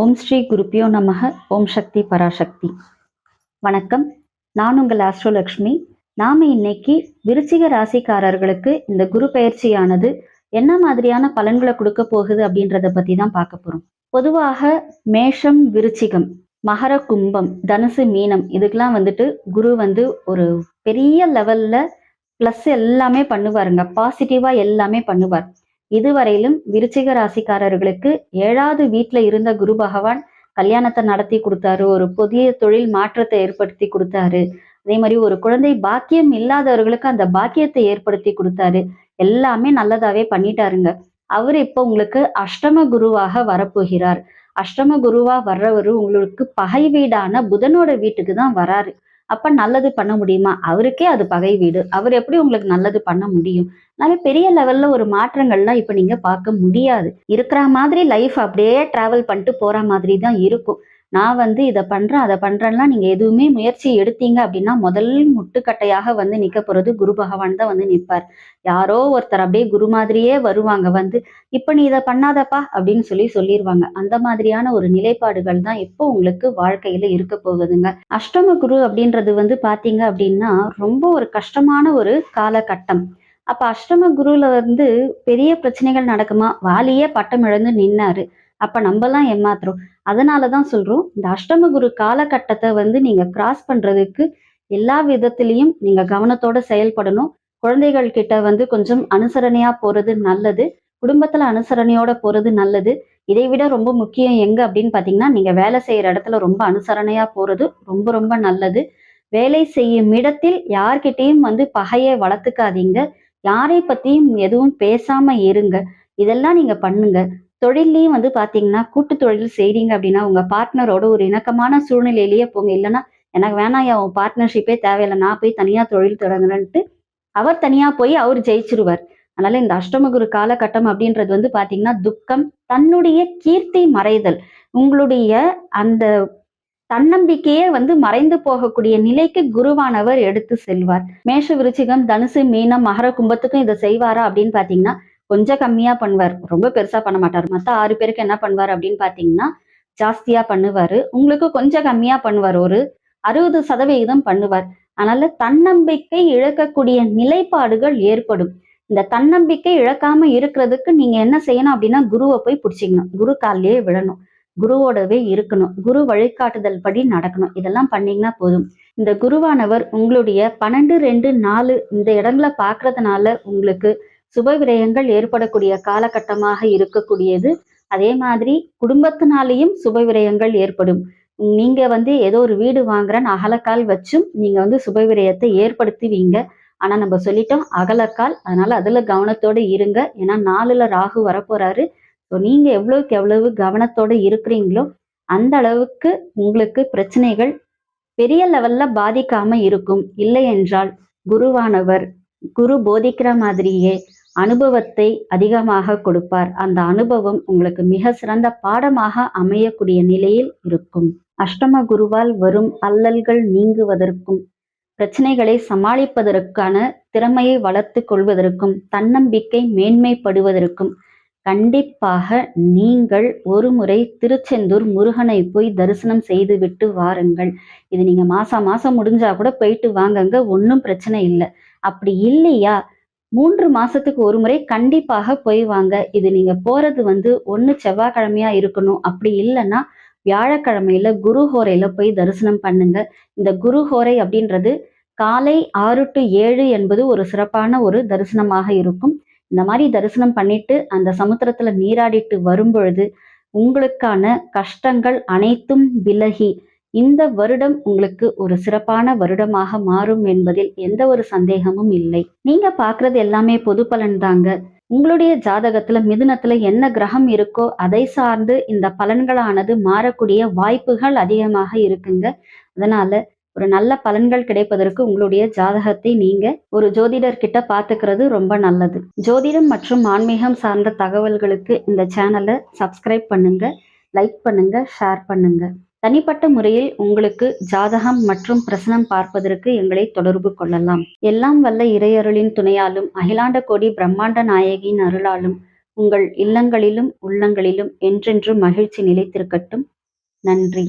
ஓம் ஸ்ரீ குருப்பியோ நமக ஓம் சக்தி பராசக்தி. வணக்கம். நான் உங்கள் ஆஸ்ட்ரோலக்ஷ்மி. நாம இன்னைக்கு விருச்சிக ராசிக்காரர்களுக்கு இந்த குரு பயிற்சியானது என்ன மாதிரியான பலன்களை கொடுக்க போகுது அப்படின்றத பத்தி தான் பார்க்க போறோம். பொதுவாக மேஷம் விருச்சிகம் மகர கும்பம் தனுசு மீனம் இதுக்கெல்லாம் வந்துட்டு குரு வந்து ஒரு பெரிய லெவல்ல ப்ளஸ் எல்லாமே பண்ணுவாருங்க. பாசிட்டிவா எல்லாமே பண்ணுவார். இதுவரையிலும் விருச்சிக ராசிக்காரர்களுக்கு ஏழாவது வீட்டில் இருந்த குரு பகவான் கல்யாணத்தை நடத்தி கொடுத்தாரு. ஒரு புதிய தொழில் மாற்றத்தை ஏற்படுத்தி கொடுத்தாரு. அதே மாதிரி ஒரு குழந்தை பாக்கியம் இல்லாதவர்களுக்கு அந்த பாக்கியத்தை ஏற்படுத்தி கொடுத்தாரு. எல்லாமே நல்லதாவே பண்ணிட்டாருங்க. அவர் இப்போ உங்களுக்கு அஷ்டம குருவாக வரப்போகிறார். அஷ்டம குருவா வர்றவரு உங்களுக்கு பகை வீடான புதனோட வீட்டுக்கு தான் வராரு. அப்ப நல்லது பண்ண முடியுமா? அவருக்கே அது பகை வீடு. அவர் எப்படி உங்களுக்கு நல்லது பண்ண முடியும்? அதனால பெரிய லெவல்ல ஒரு மாற்றங்கள்லாம் இப்ப நீங்க பார்க்க முடியாது. இருக்கிற மாதிரி லைஃப் அப்படியே டிராவல் பண்ணிட்டு போற மாதிரி தான் இருக்கும். நான் வந்து இதை பண்றேன் அதை பண்றேன்னா நீங்க எதுவுமே முயற்சி எடுத்தீங்க அப்படின்னா முதல் முட்டுக்கட்டையாக வந்து நிக்க போறது குரு பகவான் தான் வந்து நிற்பார் யாரோ ஒருத்தர் அப்படியே குரு மாதிரியே வருவாங்க வந்து இப்ப நீ இதை பண்ணாதப்பா அப்படின்னு சொல்லி சொல்லிடுவாங்க அந்த மாதிரியான ஒரு நிலைப்பாடுகள் தான் இப்போ உங்களுக்கு வாழ்க்கையில இருக்க போகுதுங்க. அஷ்டம குரு அப்படின்றது வந்து பாத்தீங்க அப்படின்னா ரொம்ப ஒரு கஷ்டமான ஒரு காலகட்டம். அப்ப அஷ்டம குருல வந்து பெரிய பிரச்சனைகள் நடக்குமா? வாலியே பட்டம் இழந்து நின்னாரு. அப்ப நம்மலாம் ஏமாத்துறோம். அதனாலதான் சொல்றோம் இந்த அஷ்டம குரு காலகட்டத்தை வந்து நீங்க கிராஸ் பண்றதுக்கு எல்லா விதத்திலையும் நீங்க கவனத்தோட செயல்படணும். குழந்தைகள் கிட்ட வந்து கொஞ்சம் அனுசரணையா போறது நல்லது. குடும்பத்துல அனுசரணையோட போறது நல்லது. இதை விட ரொம்ப முக்கியம் எங்க அப்படின்னு பாத்தீங்கன்னா நீங்க வேலை செய்யற இடத்துல ரொம்ப அனுசரணையா போறது ரொம்ப ரொம்ப நல்லது. வேலை செய்யும் இடத்தில் யார்கிட்டையும் வந்து பகையை வளர்த்துக்காதீங்க. யாரை பத்தியும் எதுவும் பேசாம இருங்க. இதெல்லாம் நீங்க பண்ணுங்க. தொழிலையும் வந்து பாத்தீங்கன்னா கூட்டு தொழில் செய்றீங்க அப்படின்னா உங்க பார்ட்னரோட ஒரு இணக்கமான சூழ்நிலையிலேயே போங்க. இல்லைன்னா எனக்கு வேணாம் உன் பார்ட்னர்ஷிப்பே தேவையில்லை. நான் போய் தனியா தொழில் தொடங்குறேன்ட்டு அவர் தனியா போய் அவர் ஜெயிச்சிருவார். அதனால இந்த அஷ்டமகுரு காலகட்டம் அப்படின்றது வந்து பாத்தீங்கன்னா துக்கம் தன்னுடைய கீர்த்தி மறைதல் உங்களுடைய அந்த தன்னம்பிக்கையே வந்து மறைந்து போகக்கூடிய நிலைக்கு குருவானவர் எடுத்து செல்வார். மேஷ விருச்சிகம் தனுசு மீனம் மகர கும்பத்துக்கும் இதை செய்வாரா அப்படின்னு பாத்தீங்கன்னா கொஞ்சம் கம்மியா பண்ணுவார். ரொம்ப பெருசா பண்ண மாட்டார். மத்த ஆறு பேருக்கு என்ன பண்ணுவார் அப்படின்னு பாத்தீங்கன்னா ஜாஸ்தியா பண்ணுவார். உங்களுக்கு கொஞ்சம் கம்மியா பண்ணுவார். ஒரு அறுபது சதவிகிதம் பண்ணுவார். அதனால தன்னம்பிக்கை இழக்கக்கூடிய நிலைப்பாடுகள் ஏற்படும். இந்த தன்னம்பிக்கை இழக்காம இருக்கிறதுக்கு நீங்க என்ன செய்யணும் அப்படின்னா குருவை போய் பிடிச்சிக்கணும். குரு காலிலேயே விழணும். குருவோடவே இருக்கணும். குரு வழிகாட்டுதல் படி நடக்கணும். இதெல்லாம் பண்ணீங்கன்னா போதும். இந்த குருவானவர் உங்களுடைய பன்னெண்டு ரெண்டு நாலு இந்த இடங்களை பார்க்கறதுனால உங்களுக்கு சுப விரயங்கள் ஏற்படக்கூடிய காலகட்டமாக இருக்கக்கூடியது. அதே மாதிரி குடும்பத்தினாலேயும் சுப விரயங்கள் ஏற்படும். நீங்க வந்து ஏதோ ஒரு வீடு வாங்குறேன்னு அகலக்கால் வச்சும் நீங்க வந்து சுப விரயத்தை ஏற்படுத்துவீங்க. ஆனா நம்ம சொல்லிட்டோம் அகலக்கால். அதனால அதுல கவனத்தோட இருங்க. ஏன்னா நாலுல ராகு வரப்போறாரு. ஸோ நீங்க எவ்வளவுக்கு எவ்வளவு கவனத்தோட இருக்கிறீங்களோ அந்த அளவுக்கு உங்களுக்கு பிரச்சனைகள் பெரிய லெவல்ல பாதிக்காம இருக்கும். இல்லை என்றால் குருவானவர் குரு போதிக்கிற மாதிரியே அனுபவத்தை அதிகமாக கொடுப்பார். அந்த அனுபவம் உங்களுக்கு மிக சிறந்த பாடமாக அமையக்கூடிய நிலையில் இருக்கும். அஷ்டம குருவால் வரும் அல்லல்கள் நீங்குவதற்கும் பிரச்சனைகளை சமாளிப்பதற்கான திறமையை வளர்த்து கொள்வதற்கும் தன்னம்பிக்கை மேன்மைப்படுவதற்கும் கண்டிப்பாக நீங்கள் ஒரு முறை திருச்செந்தூர் முருகனை போய் தரிசனம் செய்துவிட்டு வாருங்கள். இது நீங்க மாசம் மாசம் முடிஞ்சா கூட போயிட்டு வாங்கங்க ஒன்றும் பிரச்சனை இல்லை. அப்படி இல்லையா? மூன்று மாசத்துக்கு ஒரு முறை கண்டிப்பாக போய் வாங்க. இது நீங்க போறது வந்து ஒன்று செவ்வாய்க்கிழமையா இருக்கணும். அப்படி இல்லைன்னா வியாழக்கிழமையில குரு ஹோரையில போய் தரிசனம் பண்ணுங்க. இந்த குரு ஹோரை அப்படின்றது காலை ஆறு டு ஏழு என்பது ஒரு சிறப்பான ஒரு தரிசனமாக இருக்கும். இந்த மாதிரி தரிசனம் பண்ணிட்டு அந்த சமுத்திரத்துல நீராடிட்டு வரும் பொழுது உங்களுக்கான கஷ்டங்கள் அனைத்தும் விலகி இந்த வருடம் உங்களுக்கு ஒரு சிறப்பான வருடமாக மாறும் என்பதில் எந்த ஒரு சந்தேகமும் இல்லை. நீங்க பாக்குறது எல்லாமே பொது பலன் தாங்க. உங்களுடைய ஜாதகத்துல மிதுனத்துல என்ன கிரகம் இருக்கோ அதை சார்ந்து இந்த பலன்களானது மாறக்கூடிய வாய்ப்புகள் அதிகமாக இருக்குங்க. அதனால ஒரு நல்ல பலன்கள் கிடைப்பதற்கு உங்களுடைய ஜாதகத்தை நீங்க ஒரு ஜோதிடர் கிட்ட பாத்துக்கிறது ரொம்ப நல்லது. ஜோதிடம் மற்றும் ஆன்மீகம் சார்ந்த தகவல்களுக்கு இந்த சேனலை சப்ஸ்கிரைப் பண்ணுங்க லைக் பண்ணுங்க ஷேர் பண்ணுங்க. தனிப்பட்ட முறையில் உங்களுக்கு ஜாதகம் மற்றும் பிரசனம் பார்ப்பதற்கு எங்களை தொடர்பு கொள்ளலாம். எல்லாம் வல்ல இறையருளின் துணையாலும் அகிலாண்ட கோடி பிரம்மாண்ட நாயகியின் அருளாலும் உங்கள் இல்லங்களிலும் உள்ளங்களிலும் என்றென்றும் மகிழ்ச்சி நிலைத்திருக்கட்டும். நன்றி.